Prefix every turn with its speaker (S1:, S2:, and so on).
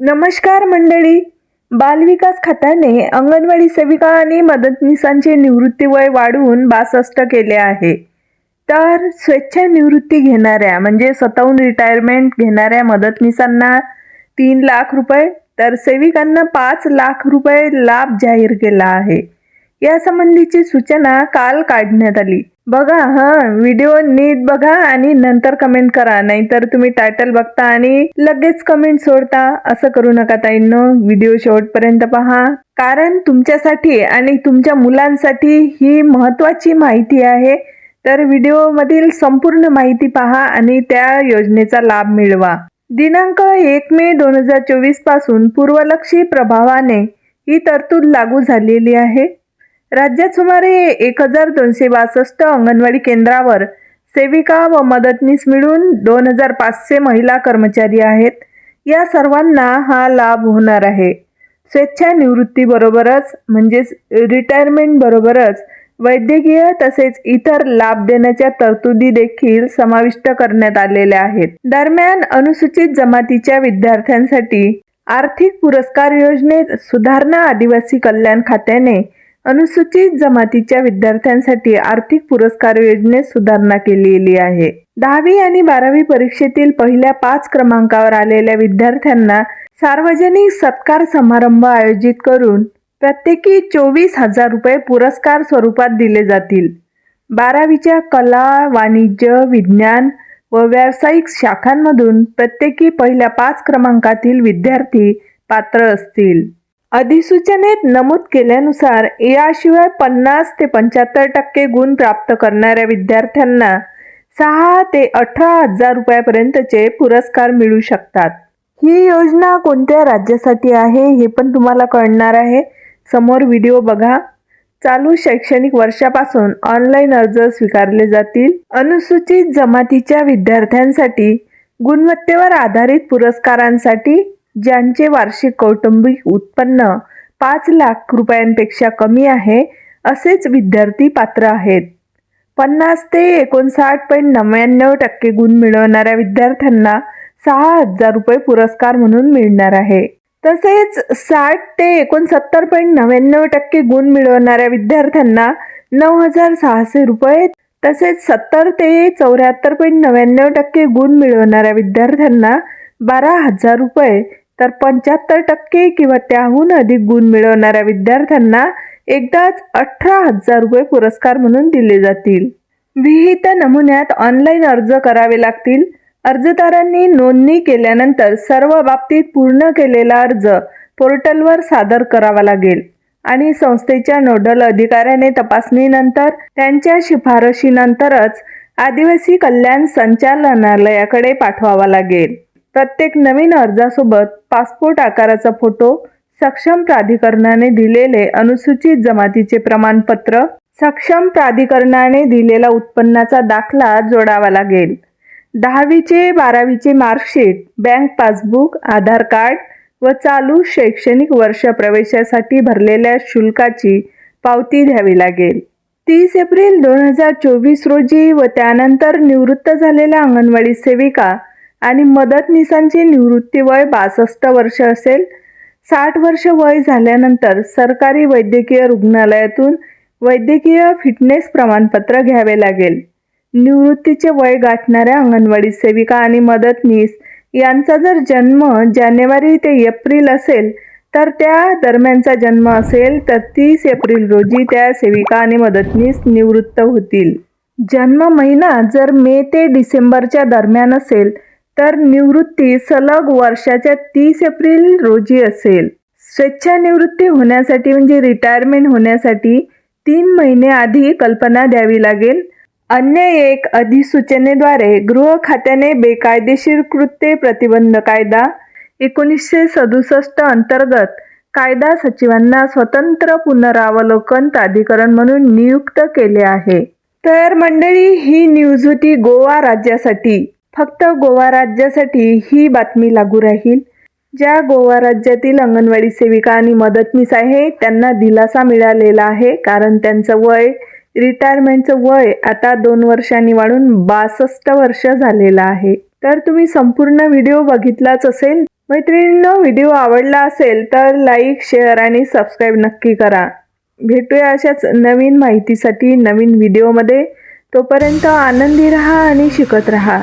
S1: नमस्कार मंडळी. बालविकास खात्याने अंगणवाडी सेविका आणि मदतनीसांचे निवृत्ती वय वाढवून बासष्ट केले आहे. तर स्वेच्छानिवृत्ती घेणाऱ्या म्हणजे स्वतःहून रिटायरमेंट घेणाऱ्या मदतनीसांना तीन लाख रुपये तर सेविकांना पाच लाख रुपये लाभ जाहीर केला आहे. यासंबंधीची सूचना काल काढण्यात आली. बघा हां व्हिडिओ नीट बघा आणि नंतर कमेंट करा. नाहीतर तुम्ही टायटल बघता आणि लगेच कमेंट सोडता. असं करू नका ताईंनो. व्हिडिओ शेवटपर्यंत पहा. कारण तुमच्यासाठी आणि तुमच्या मुलांसाठी ही महत्त्वाची माहिती आहे. तर व्हिडिओमधील संपूर्ण माहिती पहा आणि त्या योजनेचा लाभ मिळवा. दिनांक एक मे दोन हजार चोवीसपासून पूर्वलक्षी प्रभावाने ही तरतूद लागू झालेली आहे. राज्यात सुमारे एक हजार दोनशे बासष्ट अंगणवाडी केंद्रावर सेविका व मदतनीस मिळून दोन हजार पाचशे महिला कर्मचारी आहेत. या सर्वांना हा लाभ होणार आहे. स्वेच्छानिवृत्तीबरोबरच म्हणजेच रिटायरमेंटबरोबरच वैद्यकीय तसेच इतर लाभ देण्याच्या तरतुदी देखील समाविष्ट करण्यात आलेल्या आहेत. दरम्यान अनुसूचित जमातीच्या विद्यार्थ्यांसाठी आर्थिक पुरस्कार योजनेत सुधारणा आदिवासी कल्याण खात्याने अनुसूचित जमातीच्या विद्यार्थ्यांसाठी आर्थिक पुरस्कार योजनेत सुधारणा केलेली आहे. दहावी आणि बारावी परीक्षेतील पहिल्या पाच क्रमांकावर आलेल्या विद्यार्थ्यांना सार्वजनिक सत्कार समारंभ आयोजित करून प्रत्येकी चोवीस हजार रुपये पुरस्कार स्वरूपात दिले जातील. बारावीच्या कला वाणिज्य विज्ञान व व्यावसायिक शाखांमधून प्रत्येकी पहिल्या पाच क्रमांकातील विद्यार्थी पात्र असतील. अधिसूचनेत नमूद केल्यानुसार याशिवाय पन्नास ते पंच्याहत्तर टक्के गुण प्राप्त करणाऱ्या विद्यार्थ्यांना सहा ते अठरा हजार रुपयापर्यंतचे पुरस्कार मिळू शकतात. ही योजना कोणत्या राज्यासाठी आहे हे पण तुम्हाला कळणार आहे. समोर व्हिडिओ बघा. चालू शैक्षणिक वर्षापासून ऑनलाईन अर्ज स्वीकारले जातील. अनुसूचित जमातीच्या विद्यार्थ्यांसाठी गुणवत्तेवर आधारित पुरस्कारांसाठी ज्यांचे वार्षिक कौटुंबिक उत्पन्न पाच लाख रुपयांपेक्षा कमी आहे असेच विद्यार्थी पात्र आहेत. पन्नास ते एकोणसाठ पॉईंट नव्याण्णव टक्के गुण मिळवणाऱ्या विद्यार्थ्यांना सहा हजार रुपये पुरस्कार म्हणून मिळणार आहे. तसेच साठ ते एकोणसत्तर पॉईंट नव्याण्णव टक्के गुण मिळवणाऱ्या विद्यार्थ्यांना नऊ हजार सहाशे रुपये तसेच सत्तर ते चौऱ्याहत्तर पॉईंट नव्याण्णव टक्के गुण मिळवणाऱ्या विद्यार्थ्यांना बारा हजार रुपये तर पंच्याहत्तर टक्के किंवा त्याहून अधिक गुण मिळवणाऱ्या विद्यार्थ्यांना एकदाच अठरा हजार रुपये पुरस्कार म्हणून दिले जातील. विहित नमुन्यात ऑनलाईन अर्ज करावे लागतील. अर्जदारांनी नोंदणी केल्यानंतर सर्व बाबतीत पूर्ण केलेला अर्ज पोर्टलवर सादर करावा लागेल आणि संस्थेच्या नोडल अधिकाऱ्याने तपासणीनंतर त्यांच्या शिफारशीनंतरच आदिवासी कल्याण संचालनालयाकडे पाठवावा लागेल. प्रत्येक नवीन अर्जासोबत पासपोर्ट आकाराचा फोटो सक्षम प्राधिकरणाने दिलेले अनुसूचित जमातीचे प्रमाणपत्र सक्षम प्राधिकरणाने दिलेला उत्पन्नाचा दाखला जोडावा लागेल. दहावीचे बारावीचे marksheet bank passbook Aadhaar card व चालू शैक्षणिक वर्ष प्रवेशासाठी भरलेल्या शुल्काची पावती द्यावी लागेल. तीस एप्रिल दोन हजार चोवीस रोजी व त्यानंतर निवृत्त झालेल्या अंगणवाडी सेविका आणि मदतनीसांचे निवृत्ती वय बासष्ट वर्ष असेल. साठ वर्ष वय झाल्यानंतर सरकारी वैद्यकीय रुग्णालयातून वैद्यकीय फिटनेस प्रमाणपत्र घ्यावे लागेल. निवृत्तीचे वय गाठणाऱ्या अंगणवाडी सेविका आणि मदतनीस यांचा जर जन्म जानेवारी ते एप्रिल असेल तर त्या दरम्यानचा जन्म असेल तर तीस एप्रिल रोजी त्या सेविका आणि मदतनीस निवृत्त होतील. जन्म महिना जर मे ते डिसेंबरच्या दरम्यान असेल तर निवृत्ती सलग वर्षाच्या तीस एप्रिल रोजी असेल. स्वेच्छानिवृत्ती होण्यासाठी म्हणजे रिटायरमेंट होण्यासाठी तीन महिने आधी कल्पना द्यावी लागेल. अन्य एक अधिसूचनेद्वारे गृह खात्याने बेकायदेशीर कृत्ये प्रतिबंध कायदा एकोणीसशे सदुसष्ट अंतर्गत कायदा सचिवांना स्वतंत्र पुनरावलोकन प्राधिकरण म्हणून नियुक्त केले आहे. तर मंडळी ही न्यूज होती गोवा राज्यासाठी. फक्त गोवा राज्यासाठी ही बातमी लागू राहील. ज्या गोवा राज्यातील अंगणवाडी सेविका आणि मदतनीस आहे त्यांना दिलासा मिळालेला आहे कारण त्यांचं वय रिटायरमेंटचं वय आता दोन वर्षांनी वाढून बासष्ट वर्ष झालेलं आहे. तर तुम्ही संपूर्ण व्हिडिओ बघितलाच असेल मैत्रिणींनो व्हिडिओ आवडला असेल तर लाईक शेअर आणि सबस्क्राईब नक्की करा. भेटूया अशाच नवीन माहितीसाठी नवीन व्हिडिओमध्ये. तोपर्यंत आनंदी रहा आणि शिकत रहा.